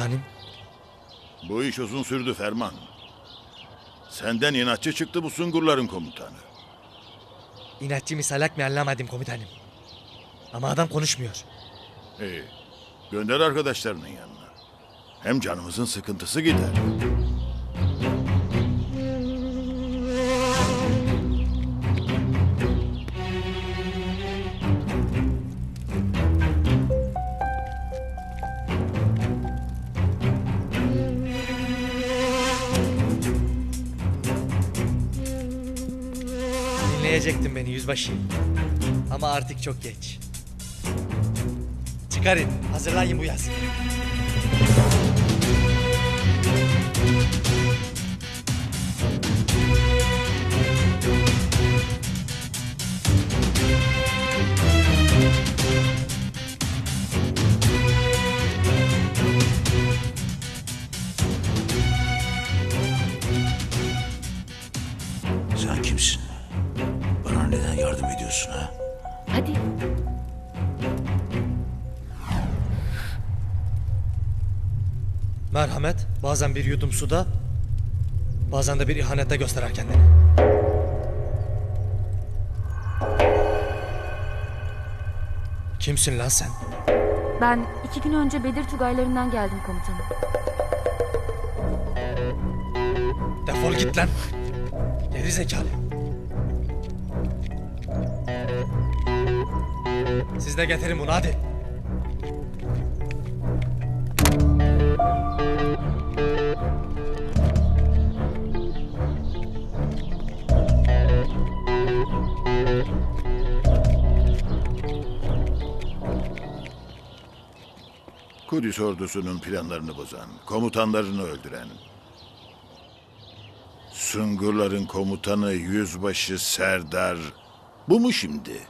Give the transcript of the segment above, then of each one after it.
komutanım. Bu iş uzun sürdü Ferman. Senden inatçı çıktı bu sungurların komutanı. İnatçı mı salak mı anlamadım komutanım. Ama adam konuşmuyor. İyi. Gönder arkadaşlarının yanına. Hem canımızın sıkıntısı gider. Dinleyecektin beni yüzbaşı. Ama artık çok geç. Çıkarın, hazırlayın bu yaz. Neden yardım ediyorsun ha? Hadi. Merhamet bazen bir yudum suda, bazen de bir ihanette gösterer kendini. Kimsin lan sen? Ben iki gün önce Bedir Tugaylarından geldim komutanım. Defol git lan. Geri zekalı. Siz de getirin bunu hadi. Kudüs ordusunun planlarını bozan, komutanlarını öldüren. Sungurların komutanı Yüzbaşı Serdar. Bu mu şimdi?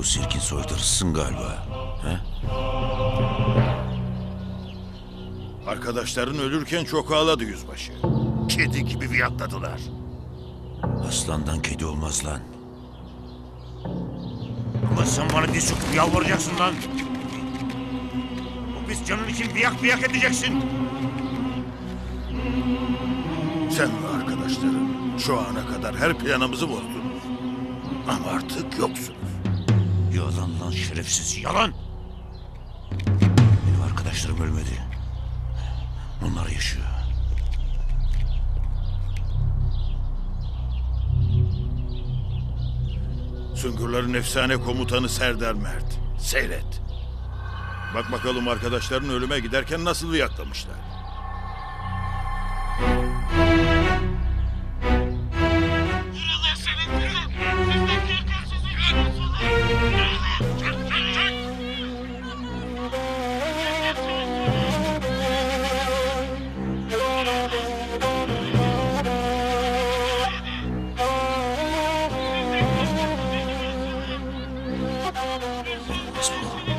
Bu sirkin soytarısısın galiba. He? Arkadaşların ölürken çok ağladı yüzbaşı. Kedi gibi fiyatladılar. Aslandan kedi olmaz lan. Ama sen bana diz çöküp yalvaracaksın lan. O pis canın için biyak biyak edeceksin. Sen ve arkadaşların şu ana kadar her planımızı bozdunuz. Ama artık yoksunuz. Yalan lan şerefsiz yalan. Benim arkadaşlarım ölmedi. Onlar yaşıyor. Sungurların efsane komutanı Serdar Mert. Seyret. Bak bakalım arkadaşların ölüme giderken nasıl yaklamışlar. Olmaz bu.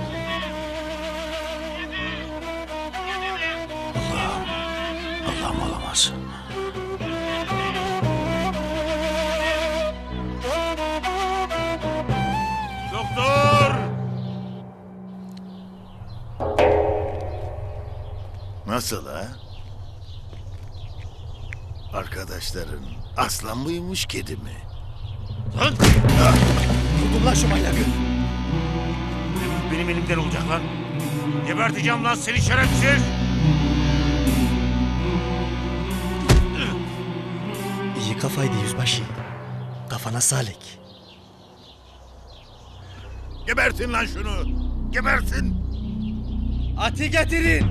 Allah'ım. Allah'ım olamaz. Doktor! Nasıl ha? Arkadaşların aslan mıymış kedi mi? Lan! Vurdum lan şu manyağı. Benim elimden olacak lan. Geberteceğim lan seni şerefsiz. İyi kafaydı yüzbaşı. Kafana salik. Gebertin lan şunu! Gebertin! Ati getirin.